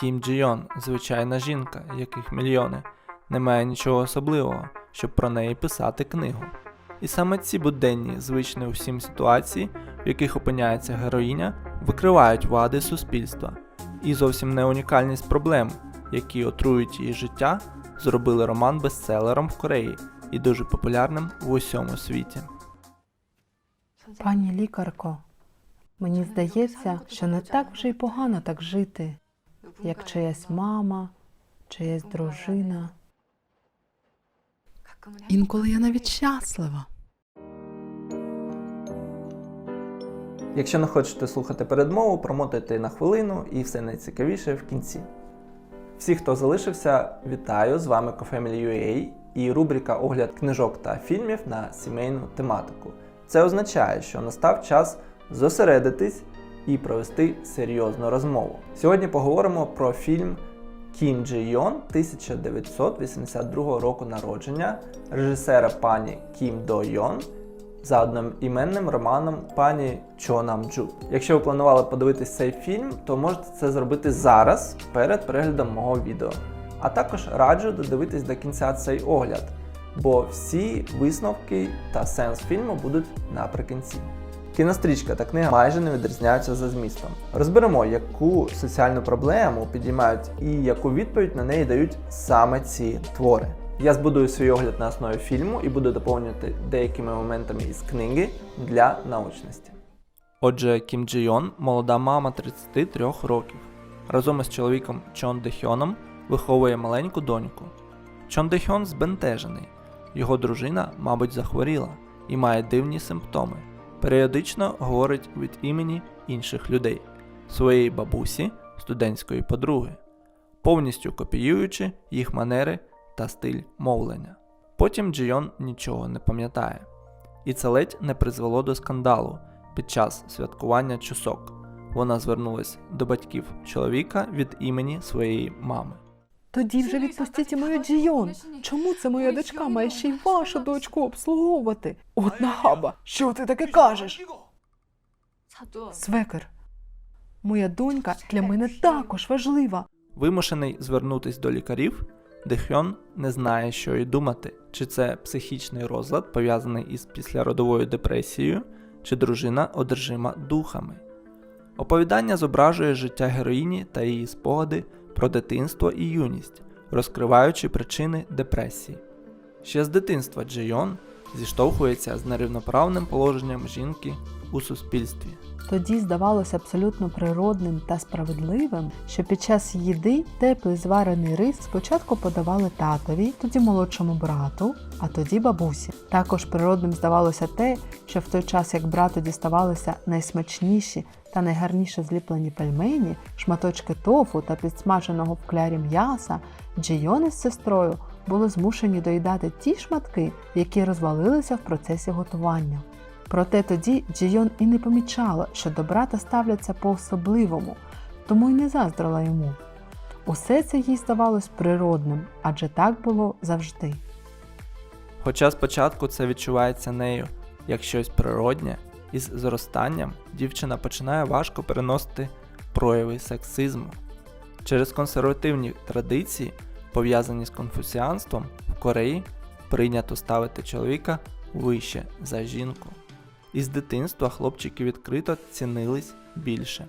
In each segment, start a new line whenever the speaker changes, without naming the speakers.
Кім Джі Йон – звичайна жінка, яких мільйони. Немає нічого особливого, щоб про неї писати книгу. І саме ці буденні, звичні усім ситуації, в яких опиняється героїня, викривають вади суспільства. І зовсім не унікальність проблем, які отрують її життя, зробили роман бестселером в Кореї і дуже популярним в усьому світі.
Пані лікарко, мені здається, що не так вже й погано так жити, як чиясь мама, чиясь дружина. Інколи я навіть щаслива.
Якщо не хочете слухати передмову, промотуйте на хвилину і все найцікавіше в кінці. Всі, хто залишився, вітаю! З вами CoFamily.ua і рубрика Огляд книжок та фільмів на сімейну тематику. Це означає, що настав час зосередитись і провести серйозну розмову. Сьогодні поговоримо про фільм Кім Джи Йон 1982 року народження режисера пані Кім До Йон за одноіменним романом пані Чо Нам Джу. Якщо ви планували подивитись цей фільм, то можете це зробити зараз перед переглядом мого відео. А також раджу додивитись до кінця цей огляд, бо всі висновки та сенс фільму будуть наприкінці. Кінострічка та книга майже не відрізняються за змістом. Розберемо, яку соціальну проблему підіймають і яку відповідь на неї дають саме ці твори. Я збудую свій огляд на основі фільму і буду доповнювати деякими моментами із книги для научності. Отже, Кім Джи Йон – молода мама 33 років. Разом із чоловіком Чон Де Хьоном виховує маленьку доньку. Чон Де Хьон збентежений. Його дружина, мабуть, захворіла і має дивні симптоми. Періодично говорить від імені інших людей, своєї бабусі, студентської подруги, повністю копіюючи їх манери та стиль мовлення. Потім Джийон нічого не пам'ятає, і це ледь не призвело до скандалу під час святкування чусок. Вона звернулась до батьків чоловіка від імені своєї мами.
Тоді вже відпустіть і мою Джійон. Чому це моя дочка має ще й вашу дочку обслуговувати? От нахаба, що ти таке кажеш? Свекер, моя донька для мене також важлива.
Вимушений звернутись до лікарів, Дехьон не знає, що й думати, чи це психічний розлад, пов'язаний із післяродовою депресією, чи дружина одержима духами. Оповідання зображує життя героїні та її спогади про дитинство і юність, розкриваючи причини депресії. Ще з дитинства Джейон зіштовхується з нерівноправним положенням жінки у суспільстві.
Тоді здавалося абсолютно природним та справедливим, що під час їди теплий зварений рис спочатку подавали татові, тоді молодшому брату, а тоді бабусі. Також природним здавалося те, що в той час, як брату діставалися найсмачніші та найгарніше зліплені пельмені, шматочки тофу та підсмаженого в клярі м'яса, Джейон із сестрою були змушені доїдати ті шматки, які розвалилися в процесі готування. Проте тоді Джійон і не помічала, що до брата ставляться по-особливому, тому й не заздрила йому. Усе це їй здавалось природним, адже так було завжди.
Хоча спочатку це відчувається нею як щось природнє, із зростанням дівчина починає важко переносити прояви сексизму. Через консервативні традиції, пов'язані з конфуціанством, в Кореї прийнято ставити чоловіка вище за жінку. Із дитинства хлопчики відкрито цінились більше.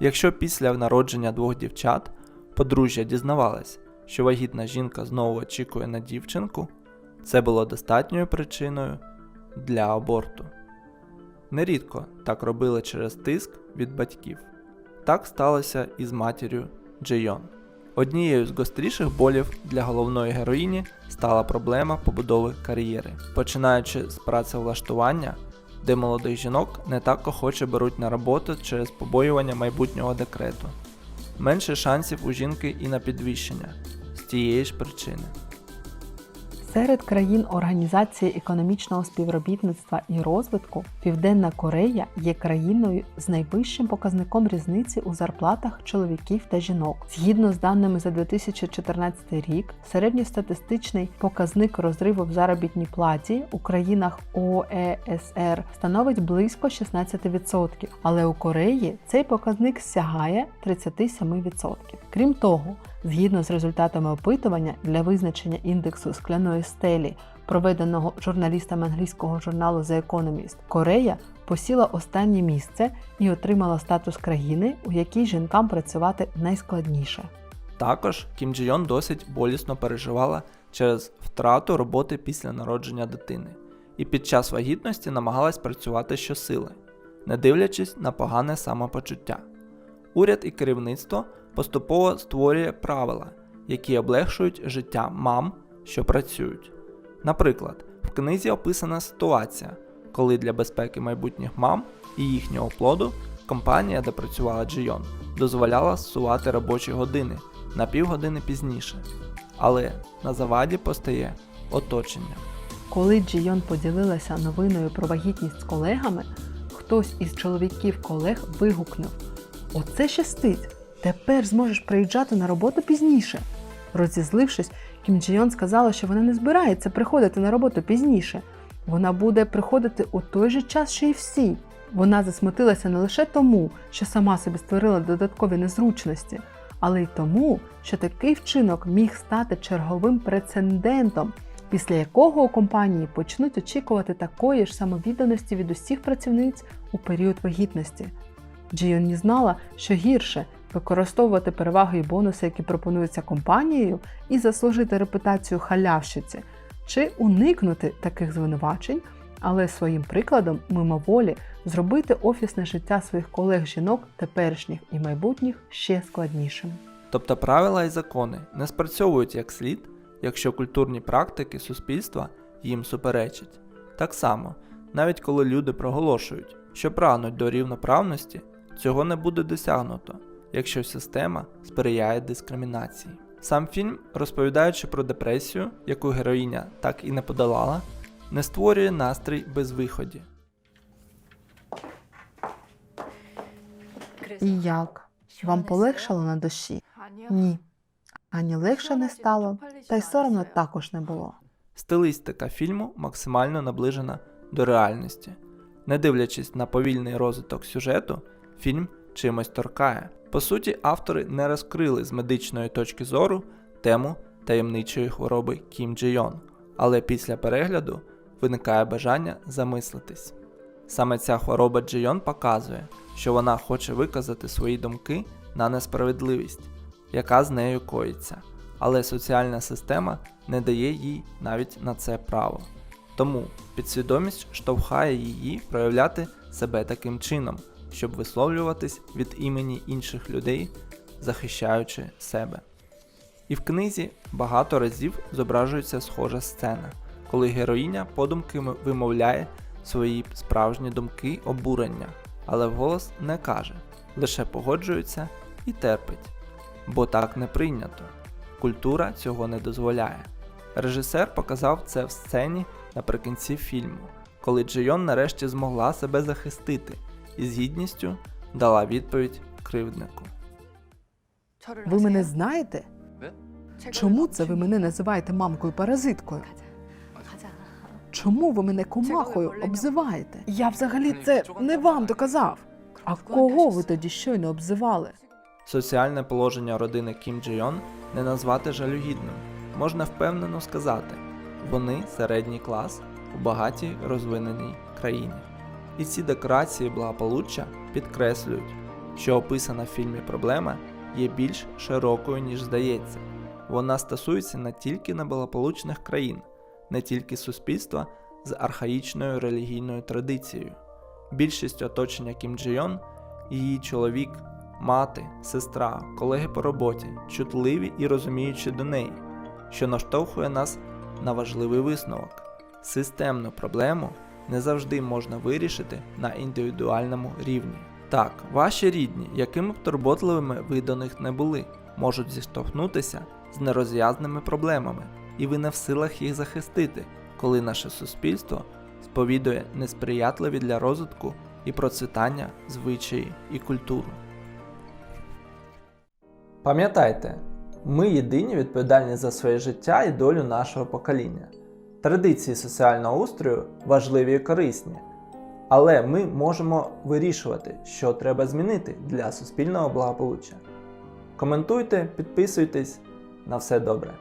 Якщо після народження двох дівчат подружжя дізнавалось, що вагітна жінка знову очікує на дівчинку, це було достатньою причиною для аборту. Нерідко так робили через тиск від батьків. Так сталося і з матір'ю Джейон. Однією з гостріших болів для головної героїні стала проблема побудови кар'єри, починаючи з працевлаштування, де молодих жінок не так охоче беруть на роботу через побоювання майбутнього декрету. Менше шансів у жінки і на підвищення з тієї ж причини.
Серед країн Організації економічного співробітництва і розвитку Південна Корея є країною з найвищим показником різниці у зарплатах чоловіків та жінок. Згідно з даними за 2014 рік, середньостатистичний показник розриву в заробітній платі у країнах ОЕСР становить близько 16%, але у Кореї цей показник сягає 37%. Крім того, згідно з результатами опитування для визначення індексу скляної стелі, проведеного журналістами англійського журналу The Economist, Корея посіла останнє місце і отримала статус країни, у якій жінкам працювати найскладніше.
Також Кім Джі Йон досить болісно переживала через втрату роботи після народження дитини і під час вагітності намагалась працювати щосили, не дивлячись на погане самопочуття. Уряд і керівництво поступово створює правила, які облегшують життя мам, що працюють. Наприклад, в книзі описана ситуація, коли для безпеки майбутніх мам і їхнього плоду компанія, де працювала Джийон, дозволяла зсувати робочі години на півгодини пізніше. Але на заваді постає оточення.
Коли Джійон поділилася новиною про вагітність з колегами, хтось із чоловіків колег вигукнув: Оце щастить! Тепер зможеш приїжджати на роботу пізніше. Розізлившись, Кім Джійон сказала, що вона не збирається приходити на роботу пізніше. Вона буде приходити у той же час, що й всі. Вона засмутилася не лише тому, що сама собі створила додаткові незручності, але й тому, що такий вчинок міг стати черговим прецедентом, після якого у компанії почнуть очікувати такої ж самовідданості від усіх працівниць у період вагітності. Джіон не знала, що гірше використовувати переваги і бонуси, які пропонуються компанією, і заслужити репутацію халявщиці, чи уникнути таких звинувачень, але своїм прикладом мимоволі зробити офісне життя своїх колег-жінок, теперішніх і майбутніх, ще складнішим.
Тобто правила і закони не спрацьовують як слід, якщо культурні практики суспільства їм суперечать. Так само, навіть коли люди проголошують, що прагнуть до рівноправності, цього не буде досягнуто, якщо система сприяє дискримінації. Сам фільм, розповідаючи про депресію, яку героїня так і не подолала, не створює настрій безвиході.
І як? Вам полегшало на душі? Ні. Ані легше не стало, та й соромно також не було.
Стилістика фільму максимально наближена до реальності. Не дивлячись на повільний розвиток сюжету, фільм чимось торкає. По суті, автори не розкрили з медичної точки зору тему таємничої хвороби Кім Джі Йон, але після перегляду виникає бажання замислитись. Саме ця хвороба Джі Йон показує, що вона хоче виказати свої думки на несправедливість, яка з нею коїться, але соціальна система не дає їй навіть на це право. Тому підсвідомість штовхає її проявляти себе таким чином, щоб висловлюватись від імені інших людей, захищаючи себе. І в книзі багато разів зображується схожа сцена, коли героїня подумки вимовляє свої справжні думки обурення, але вголос не каже, лише погоджується і терпить, бо так не прийнято. Культура цього не дозволяє. Режисер показав це в сцені наприкінці фільму, коли Джейон нарешті змогла себе захистити і з гідністю дала відповідь кривднику.
Ви мене знаєте? Чому це ви мене називаєте мамкою паразиткою? Чому ви мене комахою обзиваєте? Я взагалі це не вам доказав. А кого ви тоді щойно обзивали?
Соціальне положення родини Кім Джей Йон не назвати жалюгідним. Можна впевнено сказати, вони середній клас у багатій розвиненій країні. І ці декорації благополуччя підкреслюють, що описана в фільмі проблема є більш широкою, ніж здається. Вона стосується не тільки неблагополучних країн, не тільки суспільства з архаїчною релігійною традицією. Більшість оточення Кім Джей Йон, її чоловік, мати, сестра, колеги по роботі, чутливі і розуміючі до неї, що наштовхує нас на важливий висновок. Системну проблему не завжди можна вирішити на індивідуальному рівні. Так, ваші рідні, якими б турботливими ви до них не були, можуть зіштовхнутися з нерозв'язними проблемами, і ви не в силах їх захистити, коли наше суспільство сповідує несприятливі для розвитку і процвітання звичаї і культуру. Пам'ятайте, ми єдині відповідальні за своє життя і долю нашого покоління. Традиції соціального устрою важливі і корисні, але ми можемо вирішувати, що треба змінити для суспільного благополуччя. Коментуйте, підписуйтесь. На все добре.